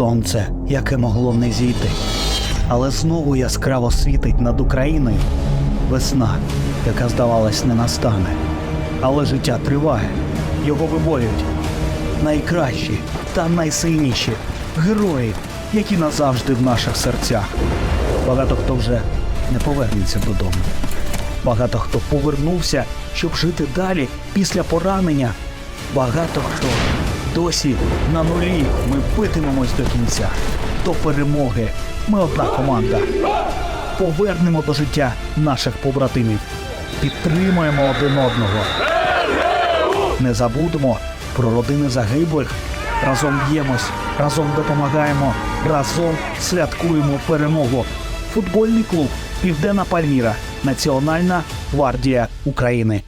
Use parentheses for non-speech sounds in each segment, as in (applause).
сонце, яке могло не зійти. Але знову яскраво світить над Україною весна, яка, здавалось, не настане. Але життя триває, його виборюють найкращі та найсильніші герої, які назавжди в наших серцях. Багато хто вже не повернеться додому. Багато хто повернувся, щоб жити далі після поранення. Багато хто досі на нулі. Ми битимемось до кінця. До перемоги. Ми одна команда. Повернемо до життя наших побратимів. Підтримуємо один одного. Не забудемо про родини загиблих. Разом б'ємось, разом допомагаємо, разом святкуємо перемогу. Футбольний клуб Південна Пальміра, Національна гвардія України.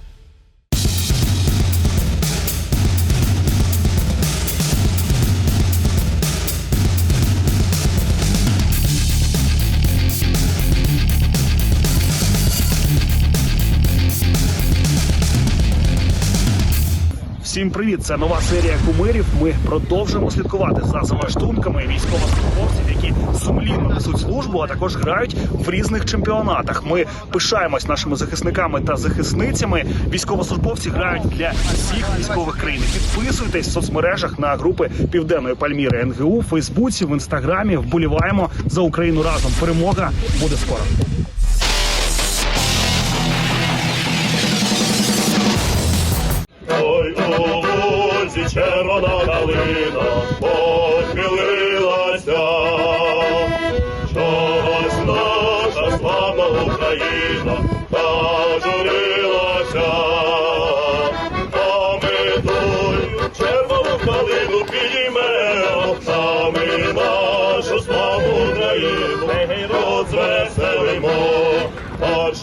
Всім привіт! Це нова серія кумирів. Ми продовжуємо слідкувати за залаштунками військовослужбовців, які сумлінно несуть службу, а також грають в різних чемпіонатах. Ми пишаємось нашими захисниками та захисницями. Військовослужбовці грають для всіх військових країн. Підписуйтесь в соцмережах на групи Південної Пальміри НГУ, в Фейсбуці, в інстаграмі. Вболіваємо за Україну разом. Перемога буде скоро.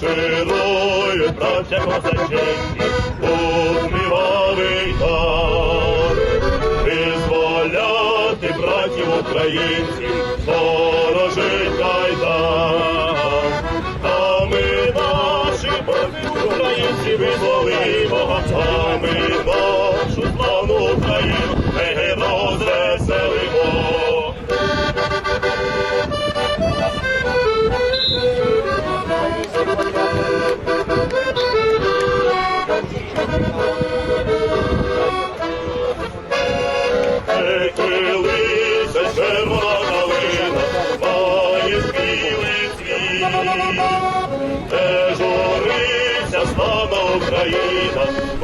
Марширують браття козаченьки, у так, визволяти братів українців, Україна,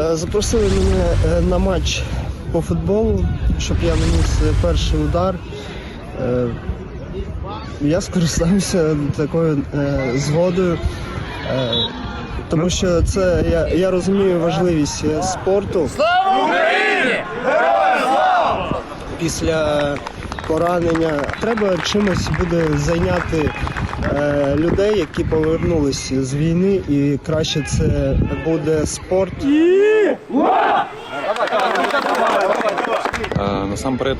Запросили мене е, на матч по футболу, щоб я наніс е, перший удар. Е, Я скористався такою е, згодою, е, тому що це я, я розумію важливість е, спорту. Слава Україні! Героям! Після поранення треба чимось буде зайняти е, людей, які повернулися з війни, і краще це буде спорт. Е, Насамперед,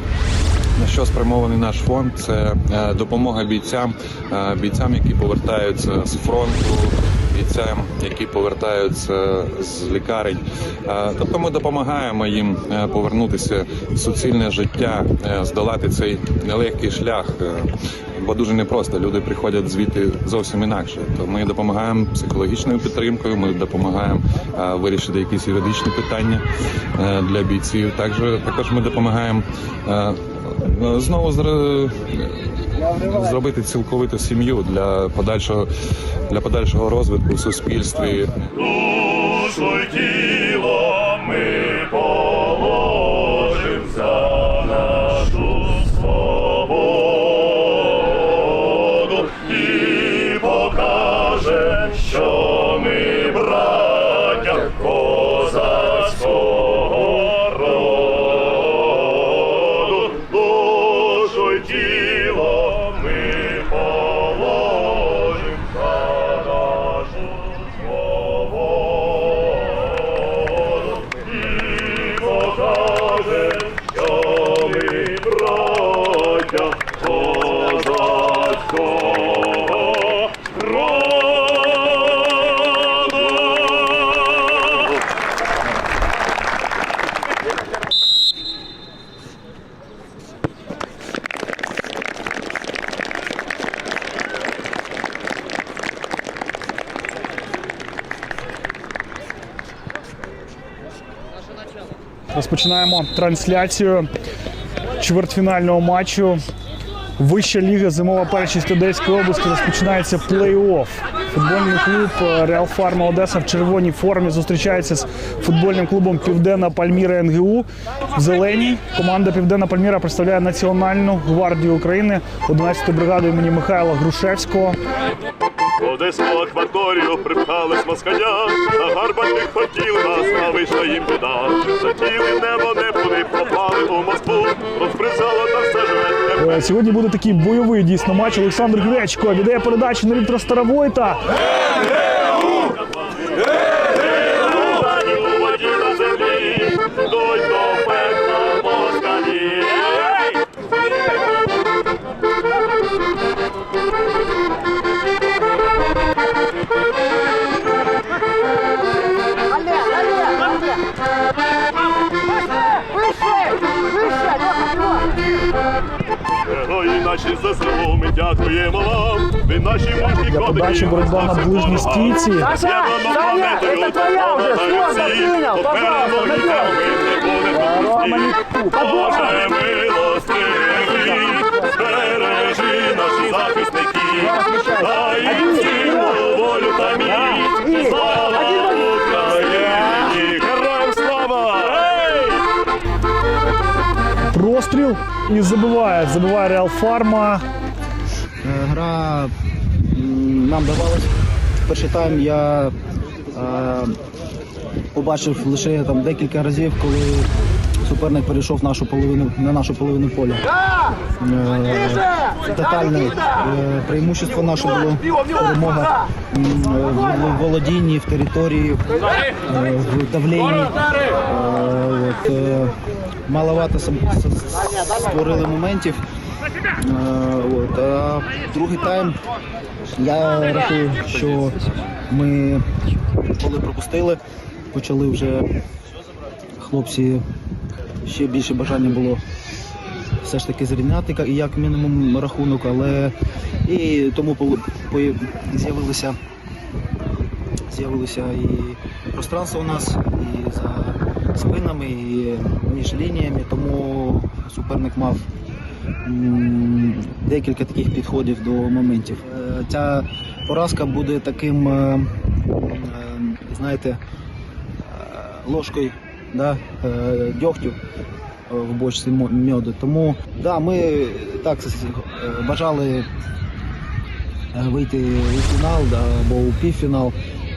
на що спрямований наш фонд, це е, допомога бійцям, е, бійцям, які повертаються з фронту, бійцям, які повертаються з лікарень. Е, Тобто ми допомагаємо їм е, повернутися в суцільне життя, е, здолати цей нелегкий шлях. Бо дуже непросто люди приходять звідти зовсім інакше. То ми допомагаємо психологічною підтримкою. Ми допомагаємо вирішити якісь юридичні питання для бійців. Також також ми допомагаємо знову зре- зробити цілковиту сім'ю для подальшого для подальшого розвитку в суспільстві. Розпочинаємо трансляцію чвертьфінального матчу. Вища ліга зимова першість Одеської області розпочинається плей-офф. Футбольний клуб е, Реал Фарма Одеса в червоній формі зустрічається з футбольним клубом Південна Пальміра НГУ в зеленій. Команда Південна Пальміра представляє Національну гвардію України 11-ту бригаду імені Михайла Грушевського. В Одеську акваторію припхались москаля, загарбати хотів нас, а вийшла їм біда. Затіли небо, не вони попали у Москву, розпризало та все живе. Е, Сьогодні буде такий бойовий дійсно матч. Олександр Гречко віддає передачу на Віктора Старовойта. Ані Герої наші ЗСУ, ми дякуємо вам. Ви наші мужні Я подачі боротьба на ближній стійці. Саня, це твоя вже, Слон, принял, пожалуйста, Романі Боже милостивий, збережи наші захисники, дай їм і забиває. Забиває Реал Фарма. Гра нам давалась. Перший тайм я е, побачив лише там декілька разів, коли суперник перейшов нашу половину, на нашу половину поля. Е, Тотальне е, преимущество наше було перемога е, в володінні, в території, е, в давленні. Е, От, е, маловато створили моментів. Е, От, а другий тайм я рахую, що ми коли пропустили, почали вже хлопці ще більше бажання було все ж таки зрівняти ка- як мінімум рахунок, але і тому з'явилися з'явилося і пространство у нас, і за спинами, і між лініями, тому суперник мав декілька таких підходів до моментів. Е, Ця поразка буде таким, е, е, знаєте, е, ложкою да, е, дьогтю е, в бочці мьоду. Тому да, ми так е, бажали е, вийти у фінал да, або у півфінал.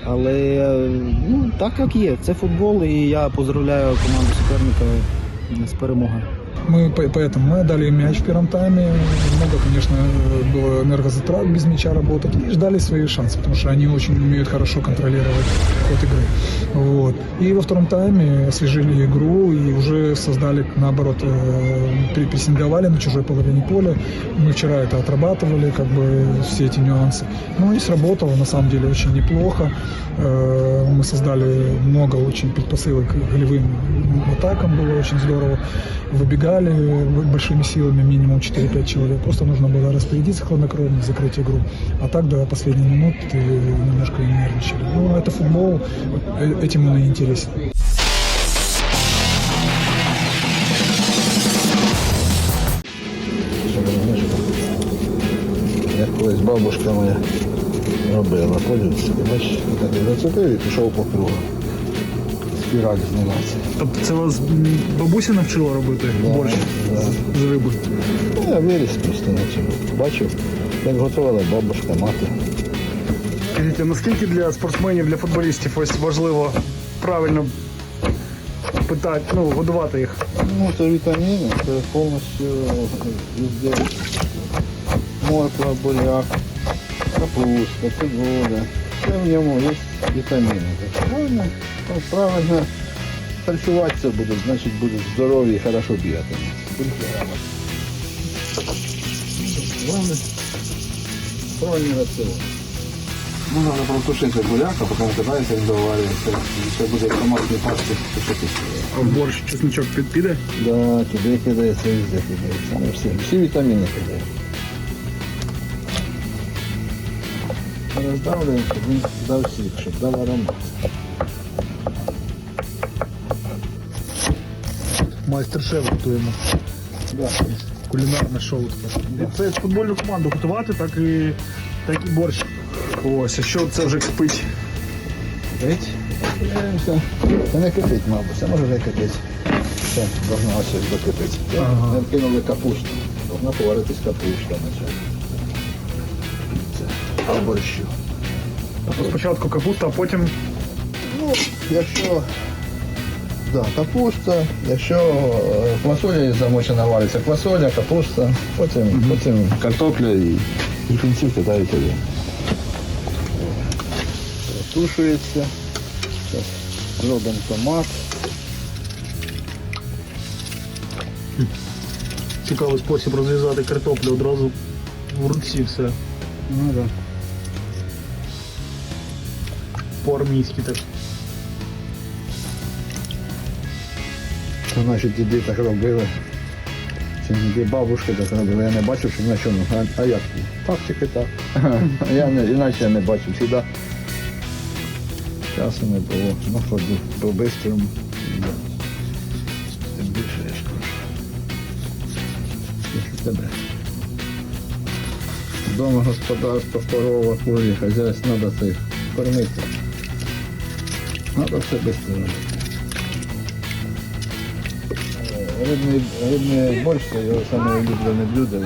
Але е, ну, так як є, це футбол, і я поздравляю команду суперника з перемогою. Мы по- поэтому мы отдали им мяч в первом тайме. Много, конечно, было энергозатрат без мяча работать. И ждали свои шансы, потому что они очень умеют хорошо контролировать ход игры. Вот. И во втором тайме освежили игру и уже создали, наоборот, э, прессинговали на чужой половине поля. Мы вчера это отрабатывали, как бы все эти нюансы. Ну и сработало, на самом деле, очень неплохо. Э, Мы создали много очень предпосылок голевым атакам, было очень здорово. Выбегали большими силами, минимум 4-5 человек. Просто нужно было распорядиться хладнокровно, закрыть игру. А так до последних минут немножко и нервничали. Ну, это футбол, этим он и интересен. Колись бабушка моя робила, подивився, бачиш, так зацепив і пішов по кругу. Спіраль зніматися. Тобто це вас бабуся навчила робити борщ з риби. Ну, я виріс просто на цьому. Бачив, як готувала бабушка, мати. Скажіть, а наскільки для спортсменів, для футболістів ось важливо правильно питати, ну, годувати їх? Ну, це вітаміни, це повністю везде морква, буряк, капуста, цибуля. Все в ньому є вітаміни. Так правильно, ну, правильно харчуватися будуть, значить будуть здорові і хорошо бігати. Главное, правильний раціон. Ну, треба протушити буряк, а потім кидається, він. І ще буде томатні пасти. А в борщ чесничок під піде? Да, туди кидається, везде кидається. Ну, всі, всі вітаміни кидають. Роздавлюємо, щоб він дав сік, щоб дав аромат. Майстер-шеф готуємо. Кулінарне шоу. Це як футбольну команду готувати, так і, так і борщ. Ось, а що це вже кипить? Кипить? Це не кипить, мабуть, це може не кипить. Це должно ось докипити. Ага. Ми кинули капусту. Должна поваритись капуста наче. Це а борщу. Спочатку капуста, а потім Ну, якщо да, капуста, якщо е, квасоля замочена вариться, квасоля, капуста, потім, потім картопля і, і в кінці кидають туди. Тушується. Зараз зробимо томат. цікавий спосіб розв'язати картоплю одразу в руці все. Ну, да. По-армійськи так. Це наші діди так робили. Чи діди бабушки так робили. Я не бачив, що на чому. А, а як? Так тільки так. (laughs) я не, іначе я не бачив. Сюди часу не було. На ходу по-бистрому. Тим більше я ж кажу. Тебе. Дома господарство, корова, курі, хазяйство, треба цих кормити. Треба все швидко робити. Рибний, рибний борщ це його саме улюблене блюдо. І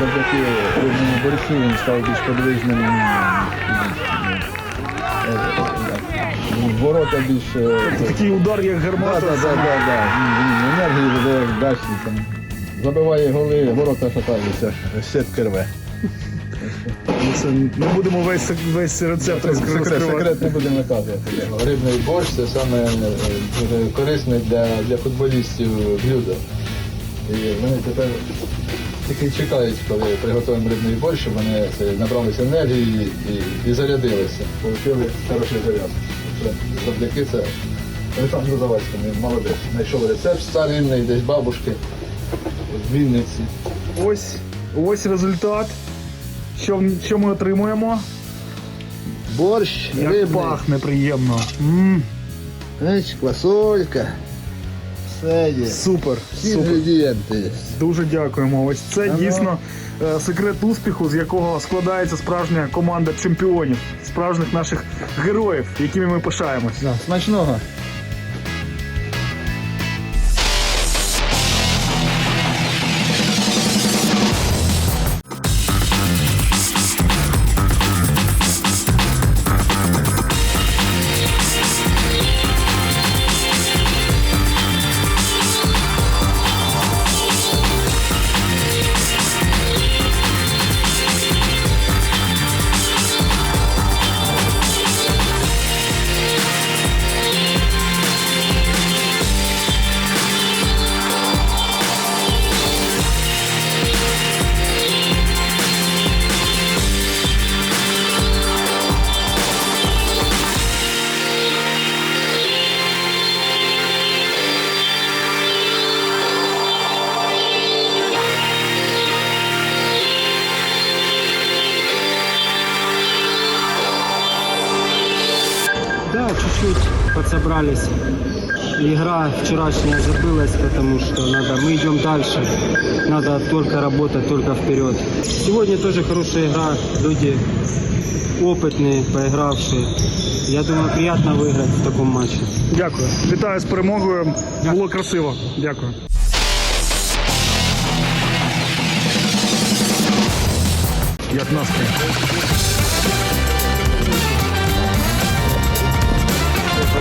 Завдяки рибному борщу він став більш подвижним. Ворота більше. Такий удар, як гармата. так, так, так. Енергії видає дачі. Забиває голи, ворота шатаються, сітки рве. Це не будемо весь, весь рецепт Це розкривати. секрет не будемо наказувати. Рибний борщ це саме е, корисне для, для футболістів блюдо. І вони тепер тільки чекають, коли приготуємо рибний борщ, щоб вони набралися енергії і, і зарядилися. Получили хороший заряд. Завдяки це Олександр Завадський, він молодець. Знайшов рецепт старинний, десь бабушки в Вінниці. Ось, ось результат. Що, що ми отримуємо? Борщ, Як пахне приємно. м Знаєш, квасолька. Все є. супер. Всі супер. інгредієнти є. Дуже дякуємо. Ось це Ага. дійсно е, секрет успіху, з якого складається справжня команда чемпіонів, справжніх наших героїв, якими ми пишаємось. Смачного. подсобрались. Игра вчерашняя забылась, потому что надо, мы идем дальше. Надо только работать, только вперед. Сегодня тоже хорошая игра. Люди опытные, поигравшие. Я думаю, приятно выиграть в таком матче. Дякую. Вітаю з перемогою. Було красиво. Дякую. Як настрій?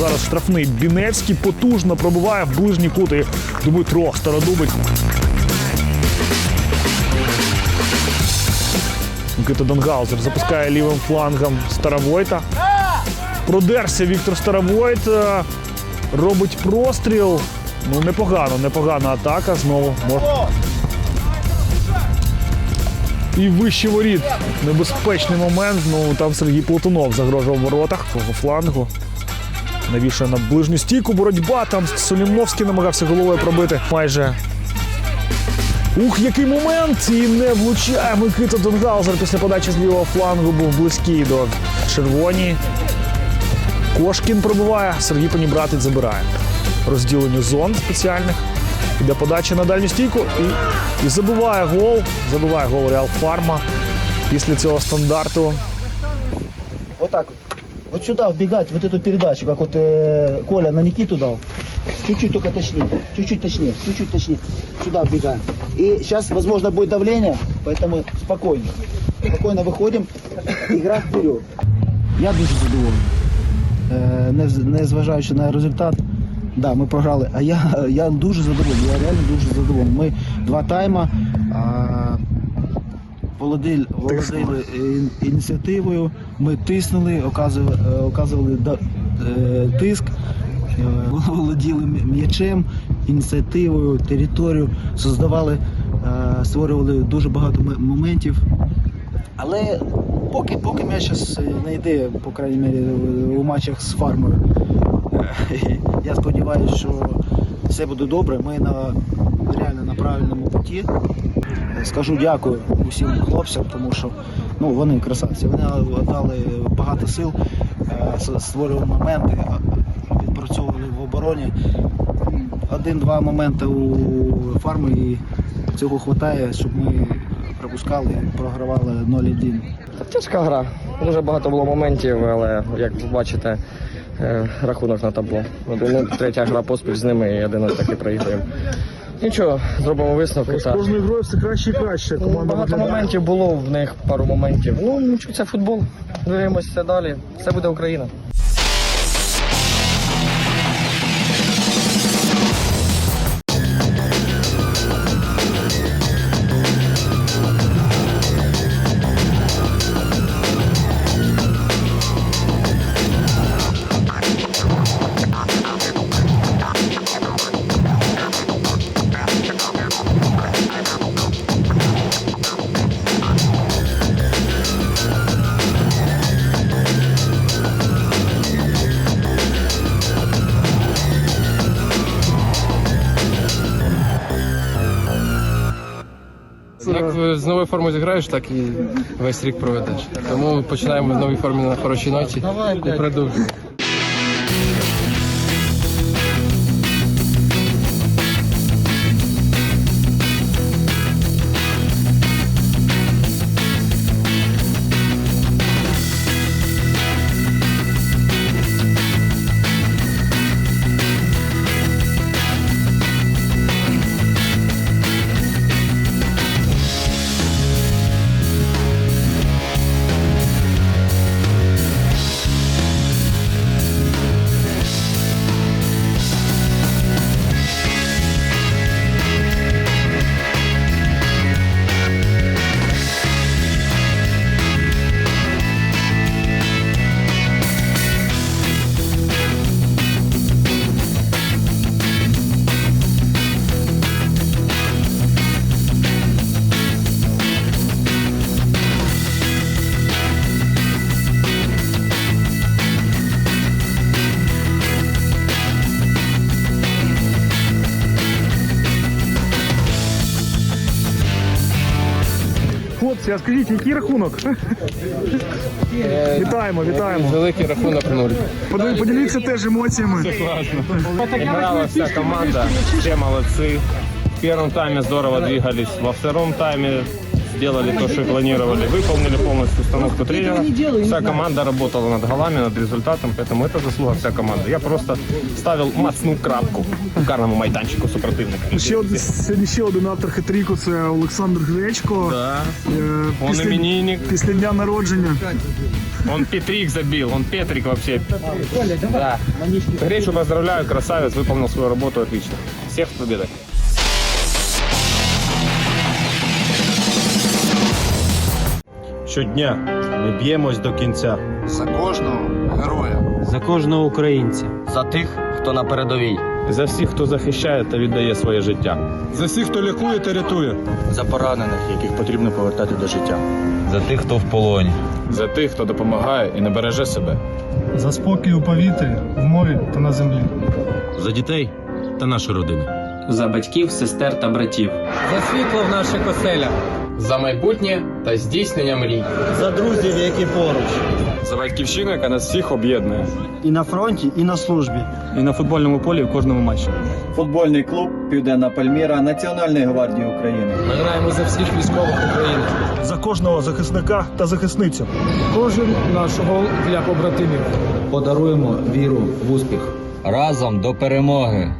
зараз штрафний Біневський потужно пробиває в ближні кути. Дмитро Стародубик. Микита Донгаузер. Запускає лівим флангом Старовойта. Продерся Віктор Старовойт. е, Робить простріл. Ну, непогано, непогана атака. Знову мож- і вище воріт. Небезпечний момент. Ну там Сергій Платунов загрожував воротах по флангу. Навішує на ближню стійку. Боротьба. Там Солімновський намагався головою пробити. Майже. Ух, який момент! І не влучає Микита Донгаузер після подачі з лівого флангу був близький до червоні. Кошкін пробиває, Сергій Панібратець забирає. Розділенню зон спеціальних. Іде подача на дальню стійку і, і забиває гол. Забиває гол Реал Фарма. Після цього стандарту Вот так вот. Сюда вбегать, вот эту передачу, как вот э, Коля на Никиту дал. Чуть-чуть только точнее, чуть-чуть точнее, чуть-чуть точнее. Сюда вбегаем. И сейчас, возможно, будет давление, поэтому спокойно. Спокойно выходим, игра вперед. Я дуже задоволений. Не зважаючи на результат, да, ми програли. А я, я дуже задоволений, я реально дуже задоволений. Ми два тайма. А, володили ін- ініціативою, ми тиснули, оказували, е, оказували е, тиск, е, (laughs) володіли м'ячем, ініціативою, територію, создавали, створювали дуже багато моментів. Але поки, поки м'яч зараз не йде, по крайній мірі, у матчах з фармою. Е, (laughs) Я сподіваюся, що все буде добре. Ми на реально на правильному путі. Скажу дякую усім хлопцям, тому що ну, вони красавці. Вони дали багато сил, е, створювали моменти, відпрацьовували в обороні. Один-два моменти у фарми і цього вистачає, щоб ми пропускали, програвали 0-1. Тяжка гра. Дуже багато було моментів, але як ви бачите, е, рахунок на табло. Третя гра поспіль з ними і один так і проіграємо. Нічого, зробимо висновки. з Та. кожною грою все краще і краще. Команда Багато виглядає. моментів було в них, пару моментів. Ну нічого, це футбол. Дивимося далі. Все буде Україна. Як з новою формою зіграєш, так і весь рік проведеш. Тому починаємо з нової форми на хорошій ноті і продовжуємо. Хлопці, а скажіть, який рахунок? Вітаємо, вітаємо. Великий рахунок нуль. Поділіться теж емоціями. Играла вся команда, все молодцы. В первом тайме здорово двигались, во втором тайме сделали то, что и планировали, выполнили полностью установку тренера. Вся команда работала над голами, над результатом, поэтому это заслуга вся команды. Я просто ставил мацну крапку в карному майданчику супротивника. Ще один, сьогодні ще один автор хитріку це Олександр Гречко. Да. Е, Он після, именинник, після дня народження. он Петрик забил, он Петрик вообще. Да. Гречу поздравляю, красавец, выполнил свою работу отлично. Всех с победой. Щодня ми б'ємось до кінця. За кожного героя. За кожного українця. За тих, хто на передовій. За всіх, хто захищає та віддає своє життя. За всіх, хто лікує та рятує. За поранених, яких потрібно повертати до життя. За тих, хто в полоні. За тих, хто допомагає і не береже себе. За спокій у повітрі, в морі та на землі. За дітей та нашу родину. За батьків, сестер та братів. За світло в наших оселях. За майбутнє та здійснення мрій. За друзів, які поруч. За батьківщину, яка нас всіх об'єднує. І на фронті, і на службі. І на футбольному полі в кожному матчі. Футбольний клуб Південна Пальміра Національної гвардії України. Ми граємо за всіх військових України. За кожного захисника та захисницю. Кожен наш гол для побратимів. Подаруємо віру в успіх. Разом до перемоги.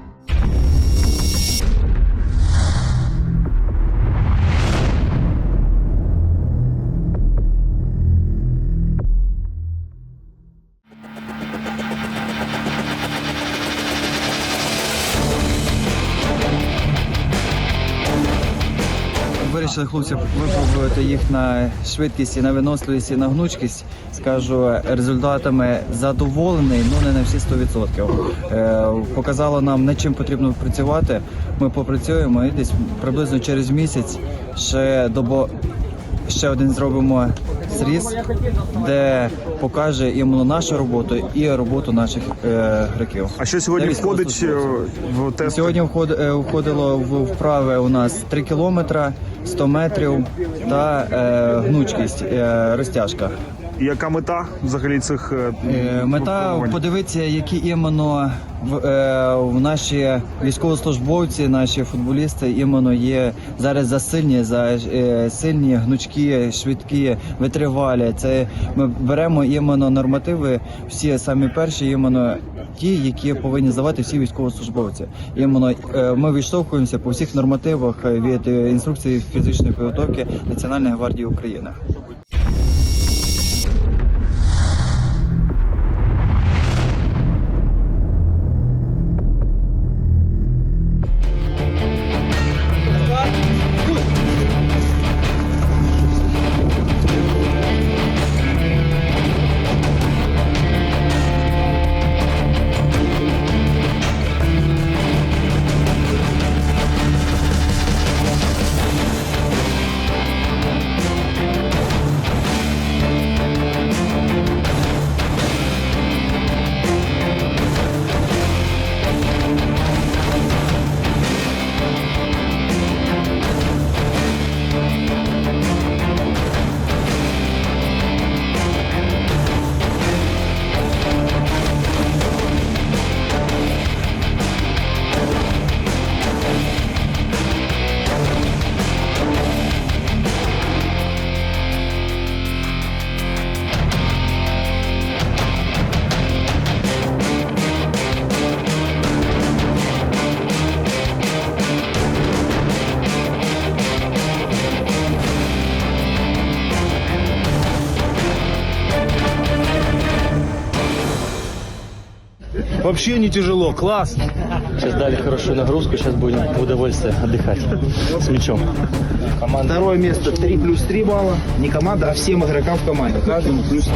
Вирішили хлопці випробувати їх на швидкість і на виносливість і на гнучкість. Скажу, результатами задоволений, ну не на всі 100%. Е, показало нам над чим потрібно працювати. Ми попрацюємо і десь приблизно через місяць ще добо. Ще один зробимо зріз, де покаже іменно нашу роботу і роботу наших е, греків. А що сьогодні Та входить е, в тест? Сьогодні вход, е, входило в вправи у нас 3 кілометра, 100 метрів та е, гнучкість, е, розтяжка. Яка мета взагалі цих е, Е, мета подивитися, які іменно в, е, в наші військовослужбовці, наші футболісти іменно є зараз за сильні, за е, сильні, гнучкі, швидкі, витривалі. Це ми беремо іменно нормативи, всі самі перші, іменно ті, які повинні здавати всі військовослужбовці. Іменно е, ми відштовхуємося по всіх нормативах від інструкції фізичної підготовки Національної гвардії України. Вообще не тяжело, класс. Сейчас дали хорошую нагрузку, сейчас будем в удовольствие отдыхать с мячом. Второе место 3 плюс 3 балла. Не команда, а всем игрокам в команде. Каждому плюс 3.